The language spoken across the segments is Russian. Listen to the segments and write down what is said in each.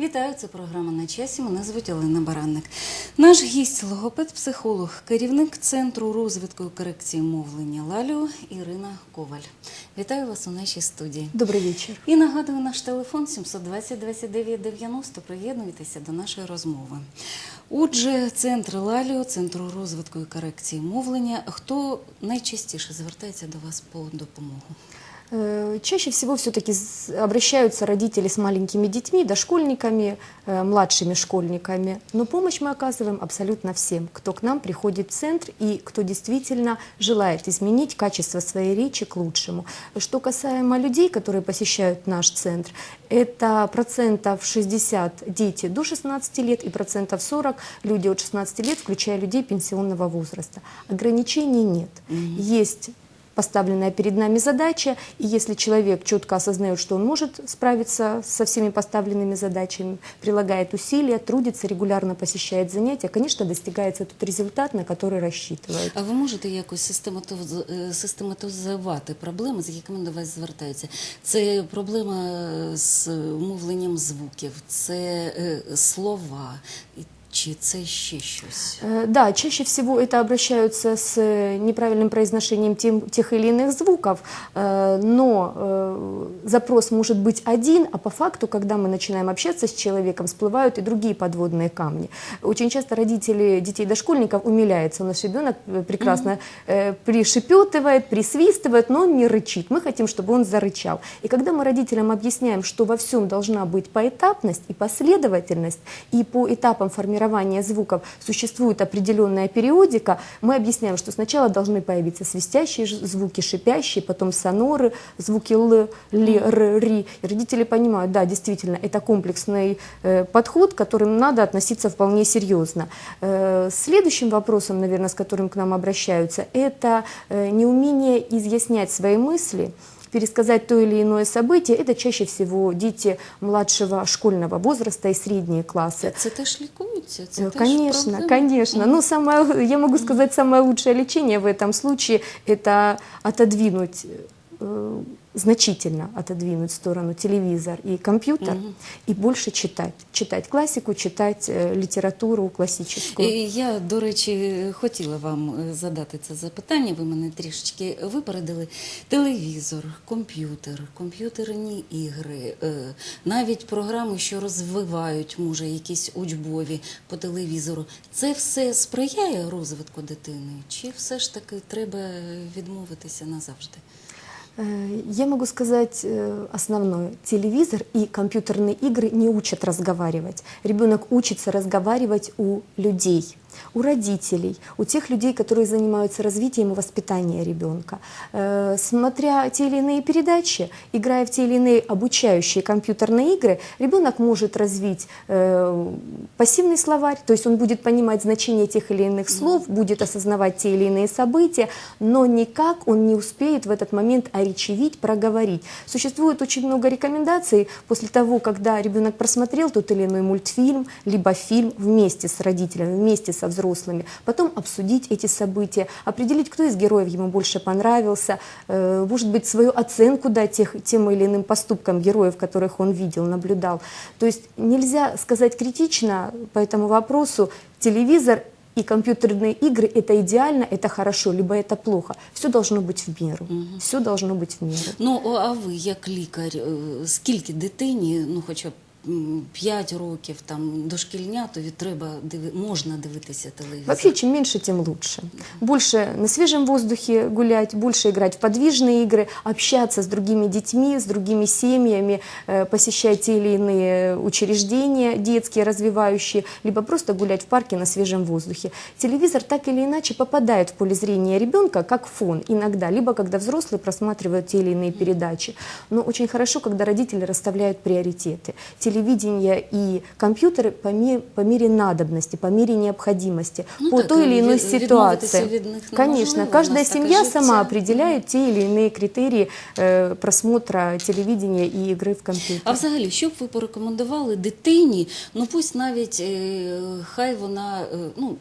Вітаю, це програма на часі. Мене звуть Олена Баранник. Наш гість логопед, психолог, керівник центру розвитку і корекції мовлення Лаліо Ірина Коваль. Вітаю вас у нашій студії. Добрый вечер. І нагадую наш телефон 720 29 90. Приєднуйтеся до нашої розмови. Отже, центр Лаліо, центру розвитку і корекції мовлення. Хто найчастіше звертається до вас по допомогу? Э, Чаще всего все-таки обращаются родители с маленькими детьми, дошкольниками, э, младшими школьниками. Но помощь мы оказываем абсолютно всем, кто к нам приходит в центр и кто действительно желает изменить качество своей речи к лучшему. Что касаемо людей, которые посещают наш центр, это процентов 60 дети до 16 лет и процентов 40 люди от 16 лет, включая людей пенсионного возраста. Ограничений нет. Есть поставленная перед нами задача, и если человек четко осознает, что он может справиться со всеми поставленными задачами, прилагает усилия, трудится, регулярно посещает занятия, конечно, достигается тот результат, на который рассчитывает. А ви можете якось систематоз- е, систематизувати проблеми, з якими до вас звертаються? Це проблема з мовленням звуків, це слова, чи це ще щось? Э, Да, чаще всего это обращаются с э, неправильным произношением тем- тех или иных звуков, э, но э, запрос может быть один, а по факту, когда мы начинаем общаться с человеком, всплывают и другие подводные камни. Очень часто родители детей-дошкольников умиляются. У нас ребенок прекрасно э, пришепетывает, присвистывает, но он не рычит. Мы хотим, чтобы он зарычал. И когда мы родителям объясняем, что во всем должна быть поэтапность и последовательность, и по этапам формирования звуков существует определенная периодика, мы объясняем, что сначала должны появиться свистящие звуки, шипящие, потом соноры, звуки л, ли, р, ри. И родители понимают, да, действительно, это комплексный э, подход, к которым надо относиться вполне серьезно. Э, следующим вопросом, наверное, с которым к нам обращаются, это э, неумение изъяснять свои мысли, пересказать то или иное событие, это чаще всего дети младшего школьного возраста и средние классы. Це теж лікується? Це Э, теж Конечно, конечно. Ну, самое, я могу сказать, самое лучшее лечение в этом случае – это отодвинуть, э, значительно отодвинуть в сторону телевизор и компьютер и больше читать. Читать классику, читать э, литературу классическую. І Я, до речі, хотіла вам е, задати це запитання. Ви мене трішечки випередили. Телевізор, комп'ютер, комп'ютерні ігри, е, навіть програми, що розвивають, може, якісь учбові по телевізору. Це все сприяє розвитку дитини? Чи все ж таки треба відмовитися назавжди? Э, Я могу сказать э, основное. Телевизор и компьютерные игры не учат разговаривать. Ребенок учится разговаривать у людей, у родителей, у тех людей, которые занимаются развитием и воспитанием ребенка. Э, Смотря те или иные передачи, играя в те или иные обучающие компьютерные игры, ребенок может развить э, пассивный словарь, то есть он будет понимать значение тех или иных слов, будет осознавать те или иные события, но никак он не успеет в этот момент оречевить, проговорить. Существует очень много рекомендаций после того, когда ребенок просмотрел тот или иной мультфильм, либо фильм вместе с родителями, вместе со взрослыми, потом обсудить эти события, определить, кто из героев ему больше понравился, э, может быть, свою оценку дать тех, тем или иным поступкам героев, которых он видел, наблюдал. То есть нельзя сказать критично по этому вопросу, телевизор и компьютерные игры – это идеально, это хорошо, либо это плохо. Все должно быть в меру. Все должно быть в меру. Ну, о, а ви, як лікар, е, скільки дитині, ну хоча б 5 років, там дошкільнятові треба диви, можна дивитися телевізор? Вообще, чем меньше, тем лучше. Больше на свежем воздухе гулять, больше играть в подвижные игры, общаться с другими детьми, с другими семьями, э, посещать те или иные учреждения детские, развивающие, либо просто гулять в парке на свежем воздухе. Телевизор так или иначе попадает в поле зрения ребенка как фон иногда, либо когда взрослые просматривают те или иные передачи. Но очень хорошо, когда родители расставляют приоритеты. Телевидение и компьютеры по, ме- по мере надобности, по мере необходимости, Ну по так, той или ві- иной відмовитися ситуации. від них Конечно, неможливо, у каждая нас таке семья життя. сама определяет те или иные критерии э, просмотра телевидения и игры в компьютер. А взагалі, що б ви порекомендували дитині? Ну пусть навіть е, хай вона е, ну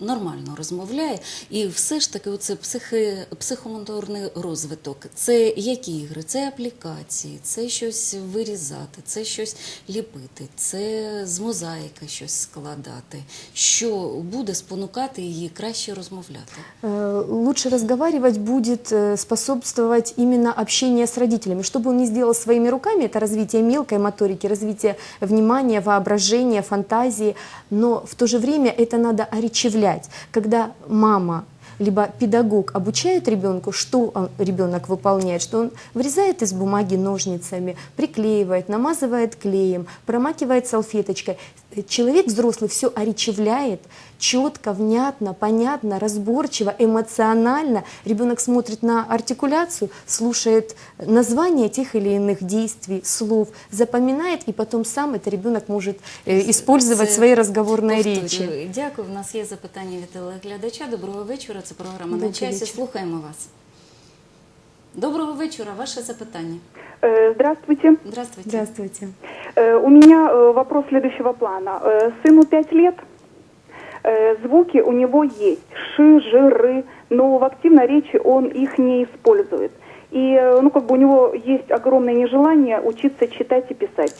нормально розмовляє, і все ж таки, оце психи, психомоторний розвиток. Це які ігри? Це аплікації, це щось вирізати, це щось ліпити, це з мозаїки щось складати. Що буде спонукати її краще розмовляти? Э, Лучше разговаривать будет э, способствовать именно общение с родителями. Что бы он ни сделал своими руками, это развитие мелкой моторики, развитие внимания, воображения, фантазии, но в то же время это надо оречевлять. Когда мама либо педагог обучает ребенку, что он- ребенок выполняет, что он вырезает из бумаги ножницами, приклеивает, намазывает клеем, промакивает салфеточкой Человек взрослый все оречевляет, четко, внятно, понятно, разборчиво, эмоционально. Ребенок смотрит на артикуляцию, слушает названия тех или иных действий, слов, запоминает, и потом сам это ребенок может э, использовать в Це своей разговорной повторюю. речи. Дякую. У нас є запитання від телеглядача. Доброго вечора. Це програма на Добрий часі. вечір. Слухаємо вас. Доброго вечора. Ваше запитання. Э, Здравствуйте. Здравствуйте. Здравствуйте. Э, У меня э, вопрос следующего плана. Э, Сыну 5 лет. Звуки у него есть. Ши, жиры, но в активной речи он их не использует. И ну, как бы у него есть огромное нежелание учиться читать и писать.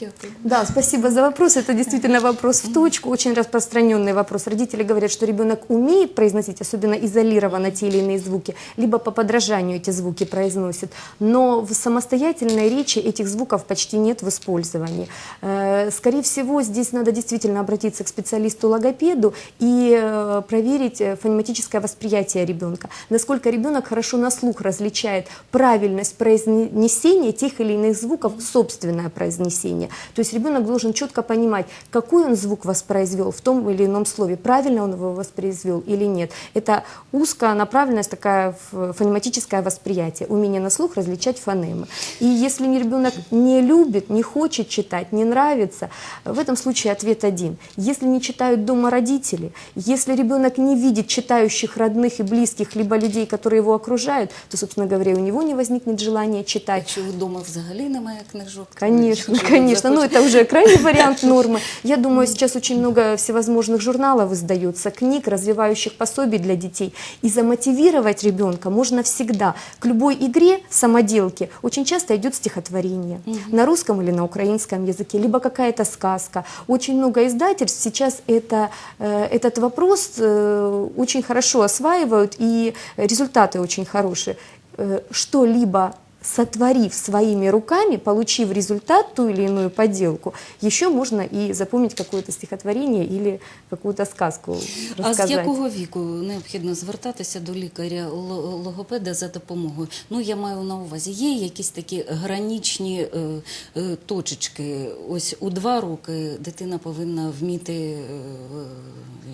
Дякую. Да, спасибо за вопрос. Это действительно вопрос в точку, очень распространенный вопрос. Родители говорят, что ребенок умеет произносить, особенно изолированно те или иные звуки, либо по подражанию эти звуки произносит, но в самостоятельной речи этих звуков почти нет в использовании. Э, Скорее всего, здесь надо действительно обратиться к специалисту-логопеду и э, проверить э, фонематическое восприятие ребенка, насколько ребенок хорошо на слух различает правильность произнесения тех или иных звуков, собственное произнесение. То есть ребенок должен четко понимать, какой он звук воспроизвел в том или ином слове, правильно он его воспроизвел или нет. Это узкая направленность, такая фонематическое восприятие, умение на слух различать фонемы. И если ребенок не любит, не хочет читать, не нравится, в этом случае ответ один. Если не читают дома родители, если ребенок не видит читающих родных и близких, либо людей, которые его окружают, то, собственно говоря, у него не возникнет желания читать. Якщо вдома взагалі немає книжок, Конечно, якщо конечно. Ну, это уже крайний вариант нормы. Я думаю, сейчас очень много всевозможных журналов издается, книг, развивающих пособий для детей. И замотивировать ребенка можно всегда. К любой игре, самоделке, очень часто идет стихотворение. На русском или на украинском языке, либо какая-то сказка. Очень много издательств сейчас это, э, этот вопрос э, очень хорошо осваивают, и результаты очень хорошие. Э, Что-либо сотворив своими руками, получив результат, ту или иную поделку, еще можно и запомнить какое-то стихотворение или какую-то сказку А з рассказать. якого віку необхідно звертатися до лікаря-логопеда за допомогою? Ну я маю на увазі, є якісь такі гранічні е, е, точечки. Ось у два роки дитина повинна вміти е,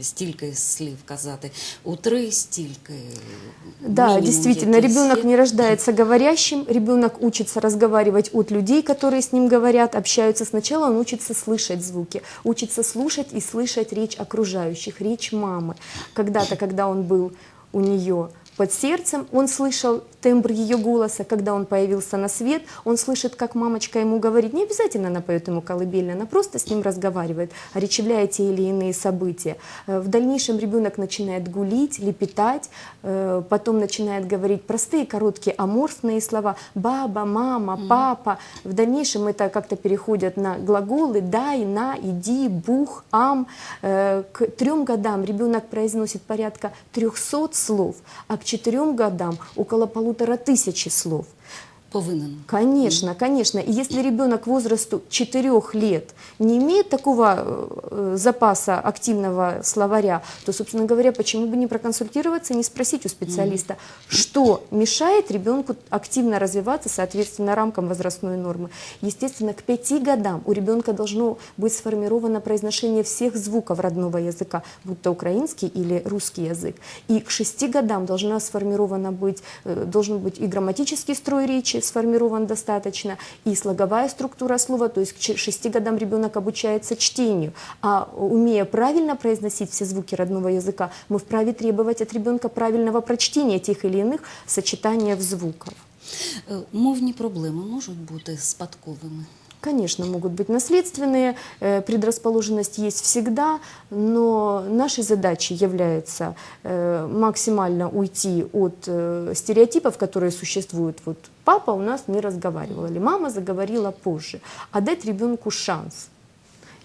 стільки слів казати, у три стільки. Да, мінімум действительно, якийсь ребенок не рождается говорящим, ребенок учится разговаривать от людей, которые с ним говорят, общаются. Сначала он учится слышать звуки, учится слушать и слышать речь окружающих, речь мамы. Когда-то, когда он был у нее под сердцем, он слышал тембр ее голоса, когда он появился на свет, он слышит, как мамочка ему говорит, не обязательно она поет ему колыбельно, она просто с ним разговаривает, оречевляя те или иные события. Э, В дальнейшем ребенок начинает гулить, лепетать, э, потом начинает говорить простые, короткие, аморфные слова «баба», «мама», «папа». В дальнейшем это как-то переходят на глаголы «дай», «на», «иди», «бух», «ам». Э, К трем годам ребенок произносит порядка 300 слов, а к четырем годам около полутора тысячи слов. Повинен. Конечно, конечно. И если ребенок к возрасту 4 лет не имеет такого э, запаса активного словаря, то, собственно говоря, почему бы не проконсультироваться, не спросить у специалиста, что мешает ребенку активно развиваться соответственно рамкам возрастной нормы. Естественно, к 5 годам у ребенка должно быть сформировано произношение всех звуков родного языка, будь то украинский или русский язык. И к 6 годам должна сформирована быть, э, должен быть и грамматический строй речи сформирован достаточно, и слоговая структура слова, то есть к 6 годам ребенок обучается чтению. А умея правильно произносить все звуки родного языка, мы вправе требовать от ребенка правильного прочтения тех или иных сочетаний звуков. Е, Мовні проблеми можуть бути спадковими. Конечно, могут быть наследственные, э, предрасположенность есть всегда, но нашей задачей является э, максимально уйти от э, стереотипов, которые существуют. Вот папа у нас не разговаривал, или мама заговорила позже, а дать ребенку шанс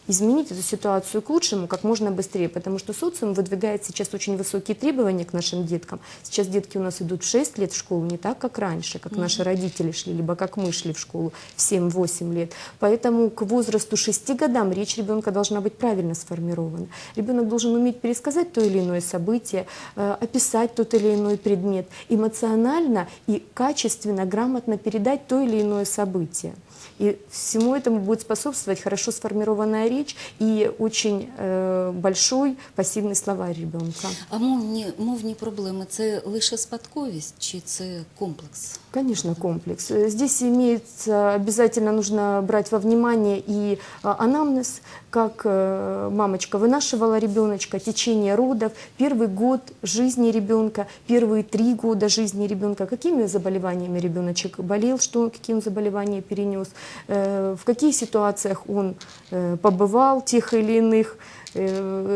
изменить эту ситуацию к лучшему как можно быстрее, потому что социум выдвигает сейчас очень высокие требования к нашим деткам. Сейчас детки у нас идут в 6 лет в школу, не так, как раньше, как наши родители шли, либо как мы шли в школу в 7-8 лет. Поэтому к возрасту 6 годам речь ребенка должна быть правильно сформирована. Ребенок должен уметь пересказать то или иное событие, э, описать тот или иной предмет, эмоционально и качественно, грамотно передать то или иное событие. И всему этому будет способствовать хорошо сформированная речь и очень э, большой пассивный словарь ребенка. А мовні, мовні проблеми це лише спадковість чи це комплекс? Конечно, комплекс. Э, Здесь имеется, обязательно нужно брать во внимание и а, анамнез, как э, мамочка вынашивала ребеночка, течение родов, первый год жизни ребенка, первые три года жизни ребенка, какими заболеваниями ребеночек болел, что, он заболевания перенес, э, в каких ситуациях он э, побывал, тех или иных, э,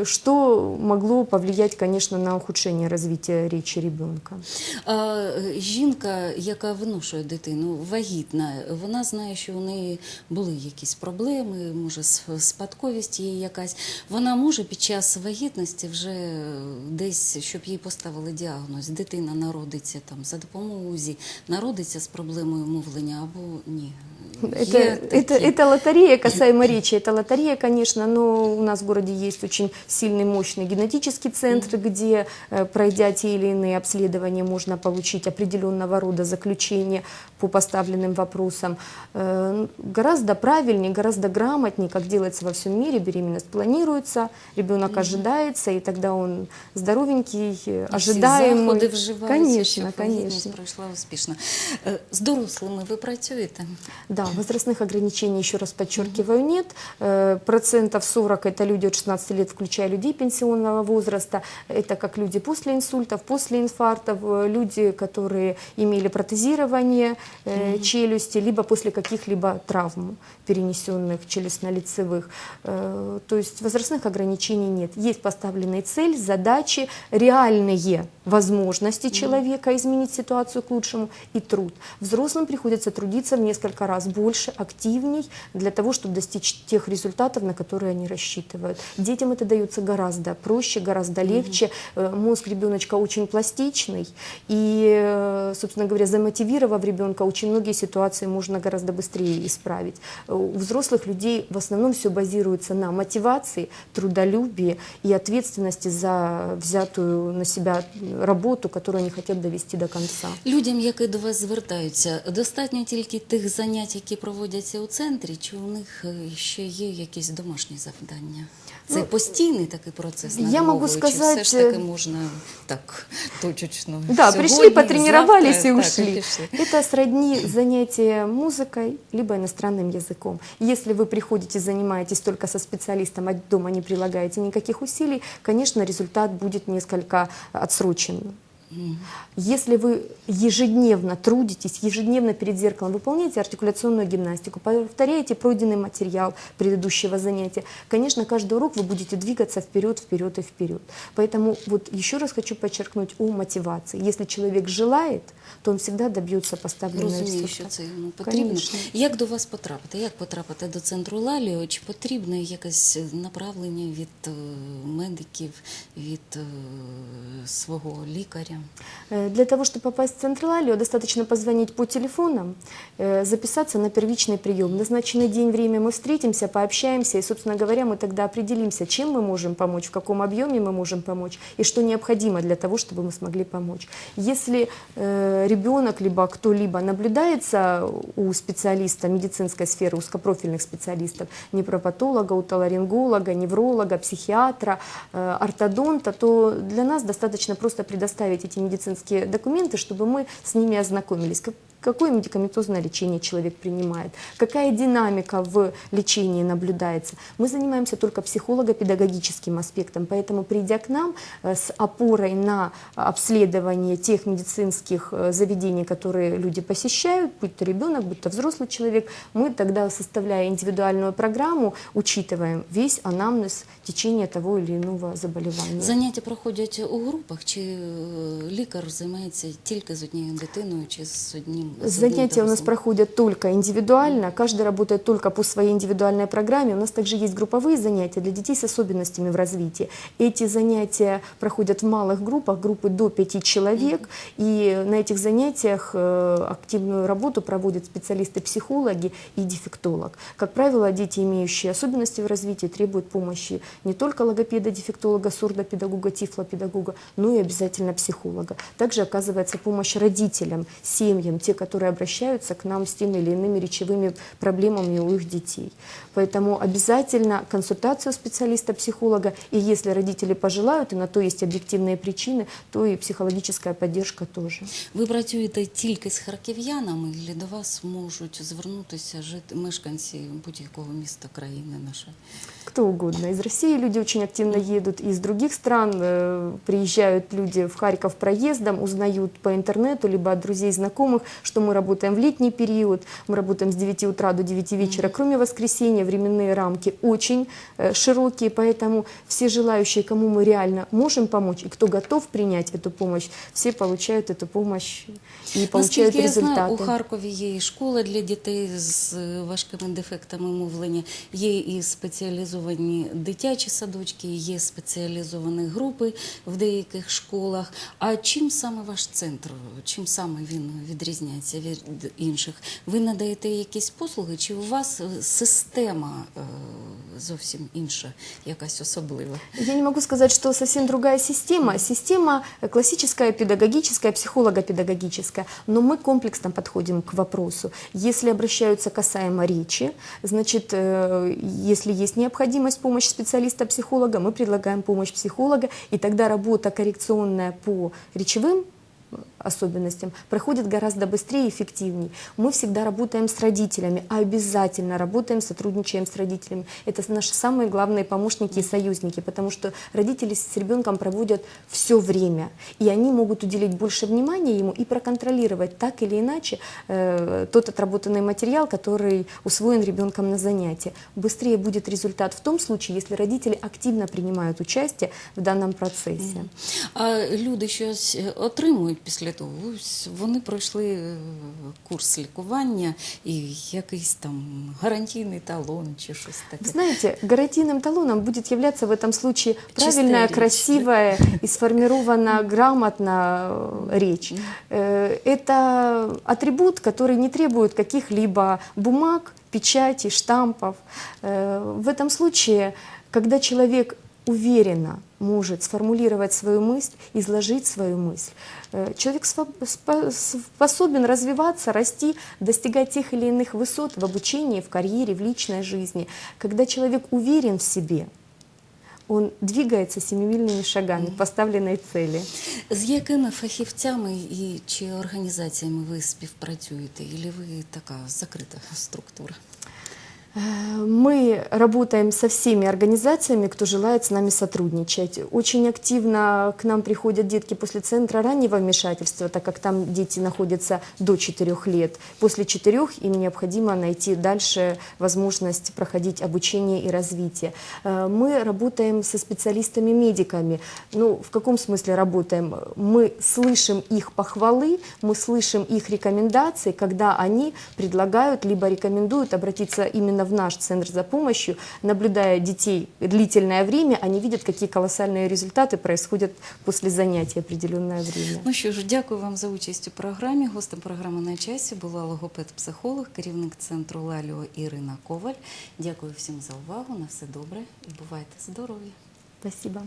что могло повлиять, конечно, на ухудшение развития речи ребенка. А е, жінка, яка виношує дитину, вагітна, вона знає, що у неї були якісь проблеми, може с- спадковість є якась. Вона може під час вагітності вже е, десь, щоб їй поставили діагноз, дитина народиться там за допомогою УЗІ, народиться з проблемою мовлення або ні. Это, Є это, такі. это лотерея, касаемо речи, это лотерея, конечно, но у нас в городе есть очень сильный, мощный генетический центр, где, э, пройдя те или иные обследования, можно получить определенного рода заключение по поставленным вопросам. Э, Гораздо правильнее, гораздо грамотнее, как делается во всем мире, беременность планируется, ребенок ожидается, и тогда он здоровенький, э, Всі ожидаемый. заходи вживаються, Конечно, щоб вагітність конечно. пройшла успішно. Е, З дорослими ви працюєте? Да, возрастных ограничений, еще раз подчеркиваю, нет. Э, Процентов 40 это люди от 16 лет, включая людей пенсионного возраста. Это как люди после инсультов, после инфарктов, э, люди, которые имели протезирование э, челюсти, либо после каких-либо травм, перенесенных челюстно-лицевых. Э, То есть возрастных ограничений нет. Есть поставленные цели, задачи, реальные возможности человека изменить ситуацию к лучшему и труд. Взрослым приходится трудиться в несколько раз больше, активней, для того, чтобы достичь тех результатов, на которые они рассчитывают. Детям это дается гораздо проще, гораздо легче. Э, Мозг ребеночка очень пластичный, и, э, собственно говоря, замотивировав ребенка, очень многие ситуации можно гораздо быстрее исправить. Э, У взрослых людей в основном все базируется на мотивации, трудолюбии и ответственности за взятую на себя работу, которую они хотят довести до конца. Людям, які до вас звертаються, достатньо тільки тих занять, які проводяться у центрі, чи у них е, ще є якісь домашні завдання? Це Ну, постійний такий процес над я можу мовою, чи сказати, все ж таки можна так точечно? Да, сьогодні, пришли, потренировались завтра, и так, ушли. пішли. Это сродни занятия музыкой, либо иностранным языком. Если вы приходите, занимаетесь только со специалистом, а дома не прилагаете никаких усилий, конечно, результат будет несколько отсрочен. Если вы ежедневно трудитесь, ежедневно перед зеркалом выполняете артикуляционную гимнастику, повторяете пройденный материал предыдущего занятия, конечно, каждый урок вы будете двигаться вперед, вперед и вперед. Поэтому вот еще раз хочу подчеркнуть о мотивации. Если человек желает, то он всегда добьется поставленного Розумію, що результата. це йому потрібно. Конечно. Як до вас потрапити? Як потрапити до центру Лаліо? Чи потрібне якесь направлення від е, медиків, від е, свого лікаря? Э, Для того, чтобы попасть в Центр Лалио, достаточно позвонить по телефонам, э, записаться на первичный прием. Назначенный день, время мы встретимся, пообщаемся, и, собственно говоря, мы тогда определимся, чем мы можем помочь, в каком объеме мы можем помочь, и что необходимо для того, чтобы мы смогли помочь. Если э, ребенок, либо кто-либо наблюдается у специалиста медицинской сферы, узкопрофильных специалистов, невропатолога, утоларинголога, невролога, психиатра, ортодонта, то для нас достаточно просто предоставить эти медицинские документы, чтобы мы с ними ознакомились какое медикаментозное лечение человек принимает, какая динамика в лечении наблюдается. Мы занимаемся только психолого-педагогическим аспектом, поэтому придя к нам э, с опорой на обследование тех медицинских э, заведений, которые люди посещают, будь то ребенок, будь то взрослый человек, мы тогда, составляя индивидуальную программу, учитываем весь анамнез течения того или иного заболевания. Заняття проходять у групах, чи е, лікар займається тільки з однією дитиною, чи з одним з одним Занятия у нас проходят только индивидуально, каждый работает только по своей индивидуальной программе. У нас также есть групповые занятия для детей с особенностями в развитии. Эти занятия проходят в малых группах, группы до пяти человек, и на этих занятиях э, активную работу проводят специалисты-психологи и дефектолог. Как правило, дети, имеющие особенности в развитии, требуют помощи не только логопеда, дефектолога, сурдопедагога, тифлопедагога, но и обязательно психолога. Также оказывается помощь родителям, семьям, те, которые обращаются к нам с теми или иными речевыми проблемами у их детей. Поэтому обязательно консультацию специалиста-психолога, и если родители пожелают, и на то есть объективные причины, то и психологическая поддержка тоже. Ви працюєте тільки з харків'янами, чи до вас можуть звернутися жити мешканці будь-якого міста країни нашої? Кто угодно. Из России люди очень активно едут, и из других стран э, приезжают люди в Харьков проездом, узнают по интернету, либо от друзей, знакомых, что мы работаем в летний период, мы работаем с 9 утра до 9 вечера, кроме воскресенья, временные рамки очень э, широкие, поэтому все желающие, кому мы реально можем помочь, и кто готов принять эту помощь, все получают эту помощь и получают Наскільки я результаты. знаю, у Харкові є і школа для дітей з е, важкими дефектами мовлення, є і спеціалізовані дитячі садочки, є спеціалізовані групи в деяких школах. А чим саме ваш центр? Чим саме він відрізняється від інших? Ви надаєте якісь послуги, чи у вас е, система е, зовсім інша, якась особлива? Я не могу сказать, что совсем другая система. Система э, классическая, педагогическая, психолого-педагогическая. Но мы комплексно подходим к вопросу. Если обращаются касаемо речи, значит, э, если есть необходимость помощи специалиста-психолога, мы предлагаем помощь психолога, и тогда работа коррекционная по речевым э, особенностям проходит гораздо быстрее и эффективнее. Мы всегда работаем с родителями, обязательно работаем, сотрудничаем с родителями. Это наши самые главные помощники и союзники, потому что родители с ребенком проводят все время, и они могут уделить больше внимания ему и проконтролировать так или иначе э, тот отработанный материал, который усвоен ребенком на занятии. Быстрее будет результат в том случае, если родители активно принимают участие в данном процессе. А люди щось е, отримують після того? Ось Вони пройшли е, курс лікування і якийсь там гарантійний талон чи щось Вы таке. знаете, гарантийным талоном будет являться в этом случае Чистая правильная, речь, да? красивая и сформирована грамотно э, речь. Э, Это атрибут, который не требует каких-либо бумаг, печатей, штампов. Э, В этом случае, когда человек уверенно может сформулировать свою мысль, изложить свою мысль. Э, Человек спо- спо- способен развиваться, расти, достигать тех или иных высот в обучении, в карьере, в личной жизни. Когда человек уверен в себе, он двигается семимильными шагами к поставленной цели. З якими фахівцями і чи організаціями ви співпрацюєте? Или ви така закрита структура? Мы работаем со всеми организациями, кто желает с нами сотрудничать. Очень активно к нам приходят детки после центра раннего вмешательства, так как там дети находятся до 4 лет. После 4 им необходимо найти дальше возможность проходить обучение и развитие. Э, Мы работаем со специалистами-медиками. Ну, в каком смысле работаем? Мы слышим их похвалы, мы слышим их рекомендации, когда они предлагают либо рекомендуют обратиться именно в наш центр за помощью, наблюдая детей длительное время, они видят, какие колоссальные результаты происходят после занятий определенное время. Ну що ж, дякую вам за участь у програмі. Гостем програми на часі була логопед-психолог, керівник центру Лаліо Ірина Коваль. Дякую всім за увагу. На все добре і бувайте здорові! Спасибо.